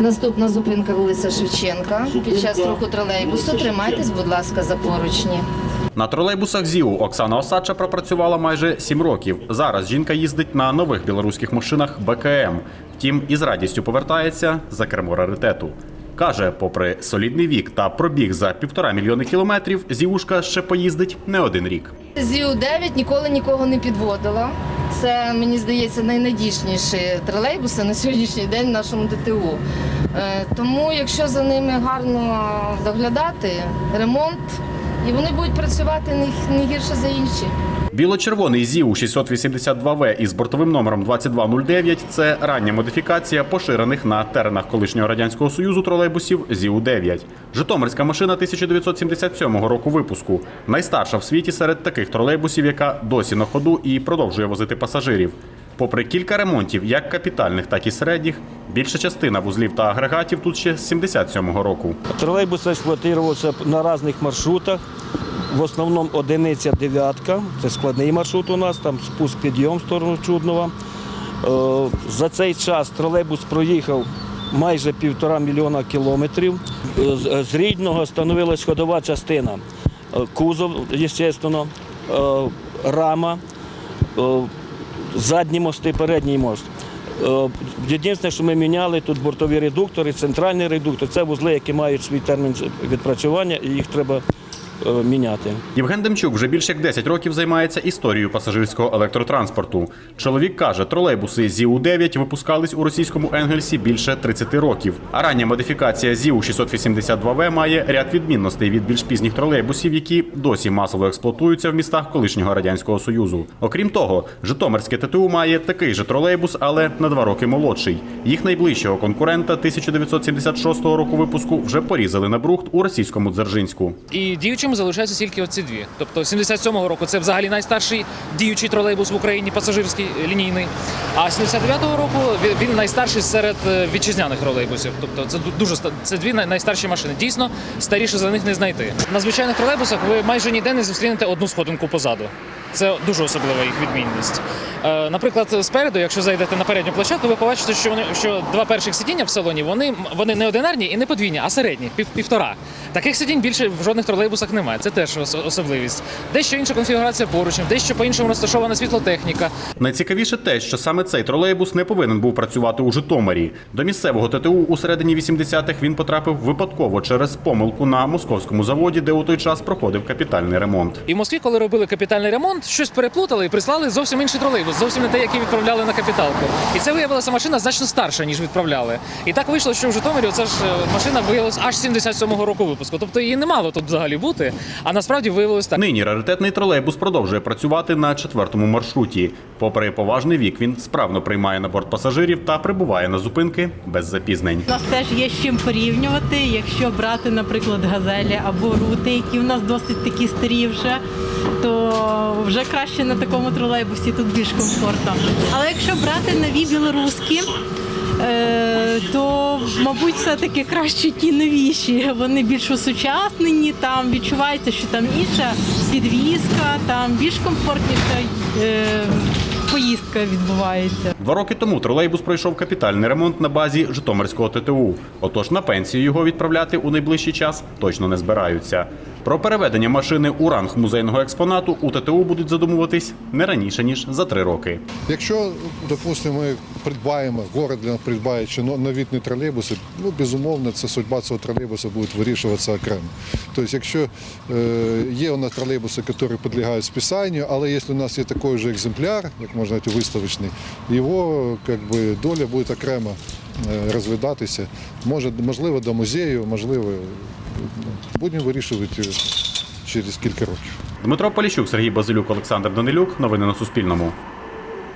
Наступна зупинка вулиця Шевченка. Під час руху тролейбусу тримайтесь, будь ласка, за поручні. На тролейбусах ЗІУ Оксана Осадча пропрацювала майже сім років. Зараз жінка їздить на нових білоруських машинах БКМ. Втім, із радістю повертається за кермо раритету. Каже, попри солідний вік та пробіг за півтора мільйони кілометрів, зівушка ще поїздить не один рік. ЗІУ-9 ніколи нікого не підводила. Це, мені здається, найнадійніші тролейбуси на сьогоднішній день в нашому ДТУ. Е, Тому, якщо за ними гарно доглядати, ремонт, і вони будуть працювати не- гірше за інші. Біло-червоний ЗІУ 682В із бортовим номером 2209 – це рання модифікація поширених на теренах колишнього радянського союзу тролейбусів ЗІУ-9. Житомирська машина 1977 року випуску. Найстарша в світі серед таких тролейбусів, яка досі на ходу і продовжує возити пасажирів. Попри кілька ремонтів, як капітальних, так і середніх, більша частина вузлів та агрегатів тут ще з 77-го року. Тролейбус експлуатувався на різних маршрутах. В основному одиниця дев'ятка. Це складний маршрут у нас, там спуск підйом в сторону Чуднова. Е, За цей час тролейбус проїхав майже півтора мільйона кілометрів. Е, з- З рідного становилась ходова частина. Е, Кузов, звісно, е, рама, задні мости, передній мост. Е, Єдине, що ми міняли тут бортові редуктори, центральний редуктор. Це вузли, які мають свій термін відпрацювання, і їх треба міняти. Євген Демчук вже більше як 10 років займається історією пасажирського електротранспорту. Чоловік каже, тролейбуси ЗІУ-9 випускались у російському Енгельсі більше 30 років. А рання модифікація ЗІУ-682В має ряд відмінностей від більш пізніх тролейбусів, які досі масово експлуатуються в містах колишнього радянського союзу. Окрім того, Житомирське ТТУ має такий же тролейбус, але на два роки молодший. Їх найближчого конкурента 1976 року випуску вже порізали на брухт у російському Дзержинську. І діючими залишаються тільки оці дві. Тобто 77-го року це взагалі найстарший діючий тролейбус в Україні, пасажирський лінійний. А 79-го року він- він найстарший серед е, вітчизняних тролейбусів. Тобто це дуже це дві найстарші машини. Дійсно, старіше за них не знайти. На звичайних тролейбусах ви майже ніде не зустрінете одну сходинку позаду. Це дуже особлива їх відмінність. Е, наприклад, спереду, якщо зайдете на передню площадку, ви побачите, що вони що два перших сидіння в салоні вони, вони не одинарні і не подвійні, а середні, пів, півтора. Таких сидінь більше в жодних тролейбусах немає. Це теж особливість. Дещо інша конфігурація поручнів, дещо по-іншому розташована світлотехніка. Найцікавіше те, що саме цей тролейбус не повинен був працювати у Житомирі. До місцевого ТТУ у середині 80-х він потрапив випадково через помилку на московському заводі, де у той час проходив капітальний ремонт. І в Москві, коли робили капітальний ремонт, щось переплутали і прислали зовсім інший тролейбус, зовсім не те, який відправляли на капіталку. І це виявилася машина значно старша, ніж відправляли. І так вийшло, що в Житомирі ця ж е, машина виявилася аж 77-го року випуску. Тобто її не мало тут взагалі бути, а насправді виявилось так. Нині раритетний тролейбус продовжує працювати на четвертому маршруті. Попри поважний вік, він справно приймає на борт пасажирів та прибуває на зупинки без запізнень. У нас теж є з чим порівнювати. Якщо брати, наприклад, газелі або рути, які в нас досить такі старі вже, то вже краще на такому тролейбусі тут більш комфортно. Але якщо брати нові білоруські, е, то, мабуть, все-таки краще ті новіші. Вони більш осучаснені, там відчувається, що там інша підвізка, там більш комфортніша е, поїздка відбувається. Два роки тому тролейбус пройшов капітальний ремонт на базі Житомирського ТТУ. Отож на пенсію його відправляти у найближчий час точно не збираються. Про переведення машини у ранг музейного експонату у ТТУ будуть задумуватись не раніше ніж за три роки. Якщо, допустимо, ми придбаємо, город для придбає чи новітні тролейбуси, ну безумовно, це судьба цього тролейбуса буде вирішуватися окремо. Тобто, якщо е, є у нас тролейбуси, які підлягають списанню, але якщо у нас є такий же екземпляр, як можна сказати, виставочний, його как би, доля буде окремо е, розглядатися. Може, можливо, до музею, можливо, будемо вирішувати через кілька років. Дмитро Поліщук, Сергій Базилюк, Олександр Данилюк. Новини на Суспільному.